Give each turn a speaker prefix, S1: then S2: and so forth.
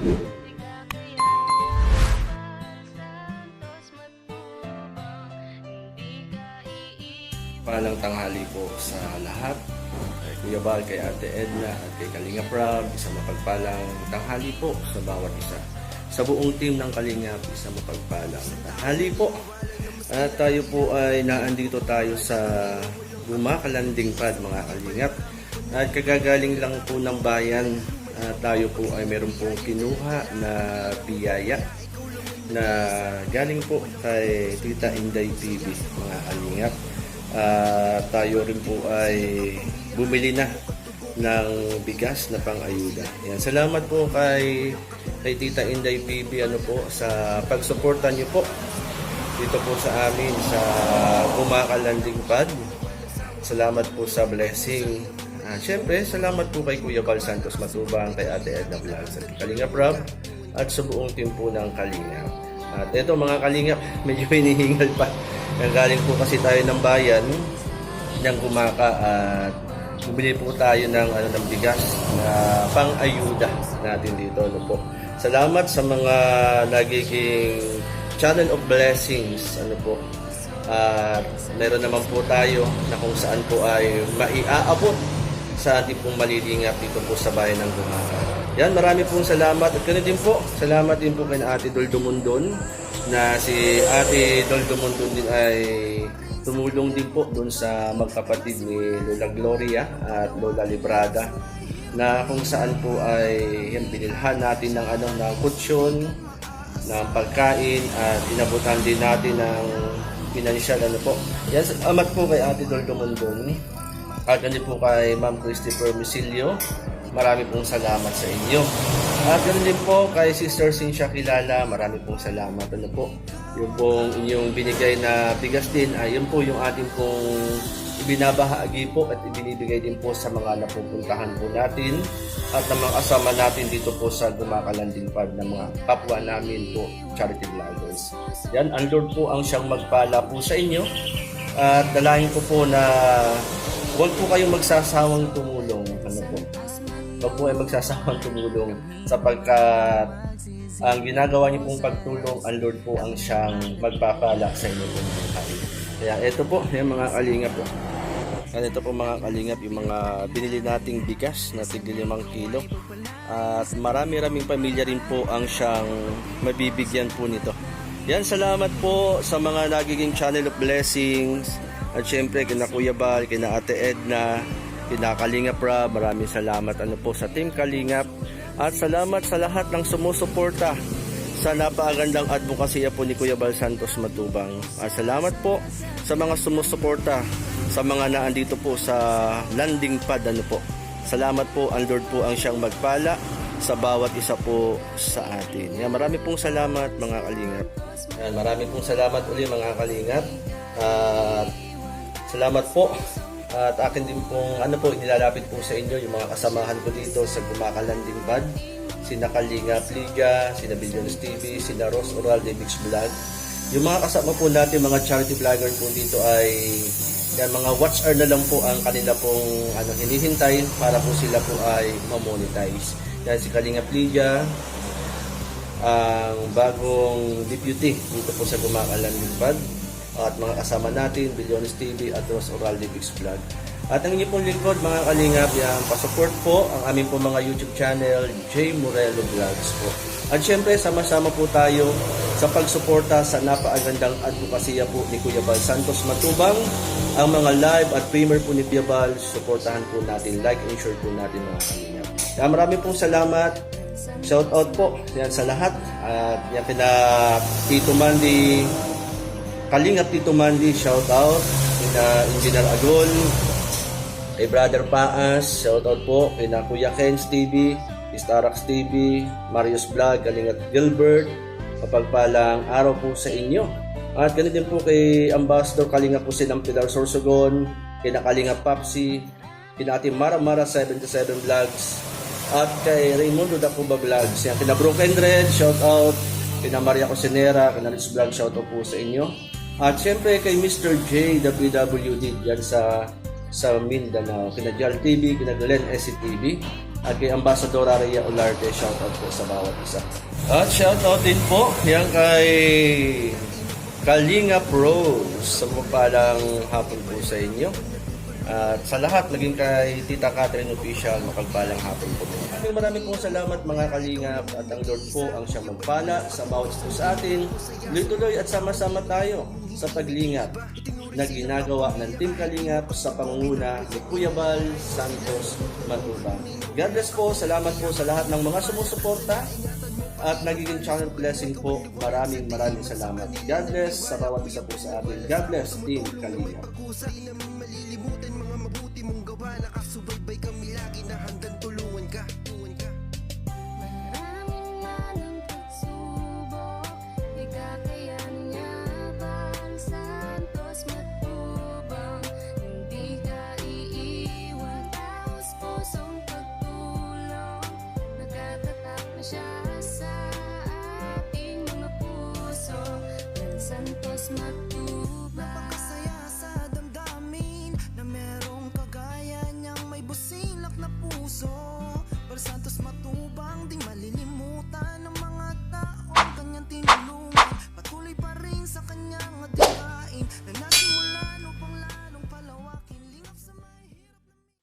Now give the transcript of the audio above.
S1: Palang tanghali po sa lahat. Kay Kuya Bal, kay Ate Edna, at kay Kalinga Prab, isang mapagpalang tanghali po sa bawat isa. Sa buong team ng Kalingap, isang mapagpalang tanghali po. At tayo po ay naandito tayo sa Gumakalanding Pad mga Kalingap. At kagagaling lang po ng bayan, at tayo po ay meron pong kinuha na biyaya na galing po kay Tita Inday TV mga Kalingap. Ah, tayo rin po ay bumili na ng bigas na pang-ayuda. Yan. Salamat po kay, kay Tita Inday PB ano po, sa pagsuporta niyo po dito po sa amin sa Bumakal Landing Pad. Salamat po sa blessing. Siyempre, salamat po kay Kuya Val Santos Matubang, kay Ate Edna Vlogs, at Kalinga Prab, at sa buong team po ng Kalinga. At ito mga Kalinga, medyo hinihingal pa. Ang galing po kasi tayo ng bayan ng Gumaka at bumili po tayo ng ano ng bigas na pang-ayuda natin dito ano po. Salamat sa mga nagiging channel of blessings ano po. At meron naman po tayo na kung saan po ay maiaabot sa ating pong malilingap dito po sa bayan ng Gumaka. Yan, marami pong salamat. At ganun din po, salamat din po kay Ate Doldo Mundon na si Ate Doldo Mundon din ay tumulong din po doon sa magkapatid ni Lola Gloria at Lola Librada na kung saan po ay yan, binilhan natin ng ano ng kutsyon ng pagkain at inabutan din natin ng financial ano po. Yan, salamat po kay Ate Doldo Mundon. At ganun po kay Ma'am Christopher Misilio. Marami pong salamat sa inyo. At ganun din po kay Sister Cynthia Kilala. Marami pong salamat. Ano po? Yung pong inyong binigay na bigas din, ay yun po yung ating pong ibinabahagi po at ibinibigay din po sa mga napupuntahan po natin at ng mga kasama natin dito po sa Gumakalanding Pad ng mga kapwa namin po charity vloggers. Yan, ang Lord po ang siyang magpala po sa inyo at dalahin ko po na huwag po kayong magsasawang tumulong. Ano po? Huwag po ay magsasawang tumulong sapagkat ang ginagawa niyo pong pagtulong, ang Lord po ang siyang magpapala sa inyo pong. Kaya ito po, yung mga kalingap po. Yan ito po mga kalingap, yung mga binili nating bigas na tig 5 kilo. At marami-raming pamilya rin po ang siyang mabibigyan po nito. Yan, salamat po sa mga nagiging channel of blessings. At syempre, kina Kuya Bal, kina Ate Edna, kina Kalingap Ra, maraming salamat ano po sa Team Kalingap. At salamat sa lahat ng sumusuporta sa napakagandang advokasya po ni Kuya Bal Santos Matubang. At salamat po sa mga sumusuporta sa mga naandito po sa landing pad ano po. Salamat po, ang Lord po ang siyang magpala sa bawat isa po sa atin. Yan, marami pong salamat mga kalingap. Yan, marami pong salamat uli mga kalingap. At salamat po. At akin din pong ano po, inilalapit po sa inyo yung mga kasamahan ko dito sa Gumakalanding Bad. Sina Kalinga Pliga, sina Billions TV, sina Ross Oral, Mix Vlog. Yung mga kasama po natin, mga charity vlogger po dito ay yan, mga watch hour na lang po ang kanila pong ano, hinihintay para po sila po ay ma-monetize. Yan si Kalinga Pliga, ang bagong deputy dito po sa Gumakalan Bad at mga kasama natin, Bilyones TV at Ross Oral Mix Vlog. At ang inyong pong lingkod, mga kalingap, yan, pasupport po ang aming po mga YouTube channel, J. Morello Vlogs po. At syempre, sama-sama po tayo sa pagsuporta sa napakagandang advokasya po ni Kuya Bal Santos Matubang. Ang mga live at premier po ni Kuya Bal, suportahan po natin, like and share po natin mga kalingap. Kaya marami pong salamat. Shout out po yan sa lahat. At yan kina Tito Mandy, Kalingap Tito Mandy, shout out. Kina Engineer Agol, kay Brother Paas, shout out po. Kina Kuya Ken's TV, Starax TV, Marius Vlog, Kalingap Gilbert. Kapagpalang araw po sa inyo. At ganun din po kay Ambassador Kalingap po silang Pilar Sorsogon, kina Kalingap Papsi, kina Ate Mara Mara 77 Vlogs, at kay Raimundo Dacuba Vlogs. Yan, kina Broken Red, shout out. Kina Maria Cosinera, kina Rich Vlog, shout out po sa inyo. At syempre kay Mr. J, PWD, dyan sa sa Mindanao. Kina Jar TV, kina Glenn SCTV, at kay Ambassador Rhea Olarte, shoutout po sa bawat isa. At shoutout din po yan kay Kalinga Pros sa mapalang hapon po sa inyo. At sa lahat, naging kay Tita Catherine Official, makagpalang hapon po. Maraming maraming po salamat mga kalingap at ang Lord po ang siyang magpala sa bawat isa sa atin. Tuloy-tuloy at sama-sama tayo sa paglingap na ginagawa ng Team Kalingap sa pangunguna ni Kuya Bal Santos Matubang. God bless po, salamat po sa lahat ng mga sumusuporta at nagiging channel blessing po. Maraming maraming salamat. God bless sa bawat isa po sa atin. God bless Team
S2: namin malilimutan kami lagi na handang Tulungan ka